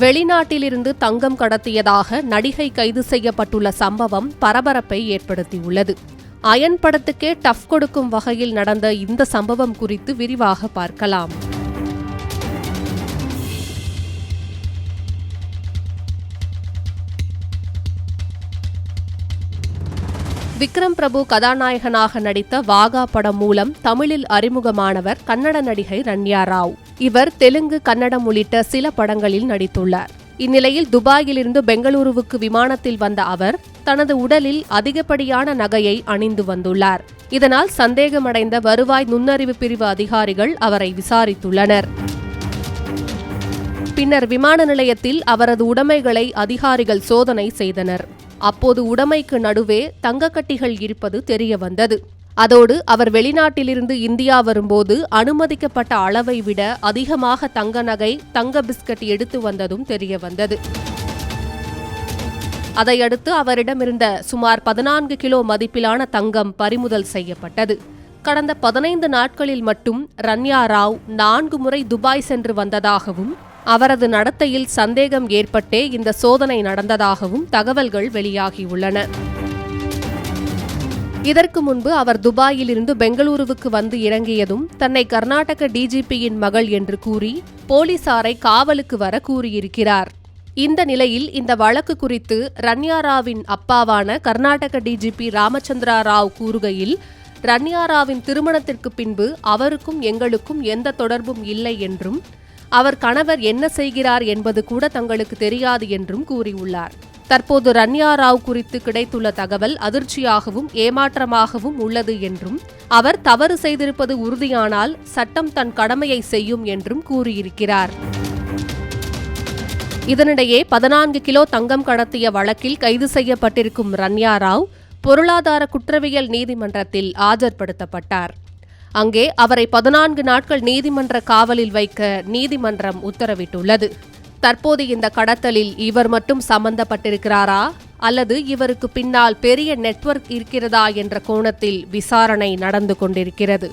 வெளிநாட்டிலிருந்து தங்கம் கடத்தியதாக நடிகை கைது செய்யப்பட்டுள்ள சம்பவம் பரபரப்பை ஏற்படுத்தியுள்ளது. அயன் படத்துக்கே டஃப் கொடுக்கும் வகையில் நடந்த இந்த சம்பவம் குறித்து விரிவாக பார்க்கலாம். விக்ரம் பிரபு கதாநாயகனாக நடித்த வாகா படம் மூலம் தமிழில் அறிமுகமானவர் கன்னட நடிகை ரன்யா ராவ். இவர் தெலுங்கு கன்னடம் உள்ளிட்ட சில படங்களில் நடித்துள்ளார். இந்நிலையில் துபாயிலிருந்து பெங்களூருவுக்கு விமானத்தில் வந்த அவர் தனது உடலில் அதிகப்படியான நகையை அணிந்து வந்துள்ளார். இதனால் சந்தேகமடைந்த வருவாய் நுண்ணறிவு பிரிவு அதிகாரிகள் அவரை விசாரித்துள்ளனர். பின்னர் விமான நிலையத்தில் அவரது உடைமைகளை அதிகாரிகள் சோதனை செய்தனர். அப்போது உடைமைக்கு நடுவே தங்கக்கட்டிகள் இருப்பது தெரிய வந்தது அதோடு அவர் வெளிநாட்டிலிருந்து இந்தியா வரும்போது அனுமதிக்கப்பட்ட அளவை விட அதிகமாக தங்க நகை தங்க பிஸ்கட் எடுத்து வந்ததும் தெரிய வந்தது அதையடுத்து அவரிடமிருந்த சுமார் பதினான்கு கிலோ மதிப்பிலான தங்கம் பறிமுதல் செய்யப்பட்டது. கடந்த பதினைந்து நாட்களில் மட்டும் ரன்யா ராவ் நான்கு முறை துபாய் சென்று வந்ததாகவும் அவரது நடத்தையில் சந்தேகம் ஏற்பட்டே இந்த சோதனை நடந்ததாகவும் தகவல்கள் வெளியாகியுள்ளன. இதற்கு முன்பு அவர் துபாயிலிருந்து பெங்களூருவுக்கு வந்து இறங்கியதும் தன்னை கர்நாடக டிஜிபியின் மகள் என்று கூறி போலீசாரை காவலுக்கு வர கூறியிருக்கிறார். இந்த நிலையில் இந்த வழக்கு குறித்து ரன்யாராவின் அப்பாவான கர்நாடக டிஜிபி ராமச்சந்திரா ராவ் கூறுகையில் ரன்யாராவின் திருமணத்திற்கு பின்பு அவருக்கும் எங்களுக்கும் எந்த தொடர்பும் இல்லை என்றும் அவர் கணவர் என்ன செய்கிறார் என்பது கூட தங்களுக்கு தெரியாது என்றும் கூறியுள்ளார். தற்போது ரன்யா ராவ் குறித்து கிடைத்துள்ள தகவல் அதிர்ச்சியாகவும் ஏமாற்றமாகவும் உள்ளது என்றும் அவர் தவறு செய்திருப்பது உறுதியானால் சட்டம் தன் கடமையை செய்யும் என்றும் கூறியிருக்கிறார். இதனிடையே பதினான்கு கிலோ தங்கம் கடத்திய வழக்கில் கைது செய்யப்பட்டிருக்கும் ரன்யா ராவ் பொருளாதார குற்றவியல் நீதிமன்றத்தில் ஆஜர்படுத்தப்பட்டார். அங்கே அவரை பதினான்கு நாட்கள் நீதிமன்ற காவலில் வைக்க நீதிமன்றம் உத்தரவிட்டுள்ளது. தற்போது இந்த கடத்தலில் இவர் மட்டும் சம்பந்தப்பட்டிருக்கிறாரா? அல்லது இவருக்கு பின்னால் பெரிய நெட்வொர்க் இருக்கிறதா? என்ற கோணத்தில் விசாரணை நடந்து கொண்டிருக்கிறது.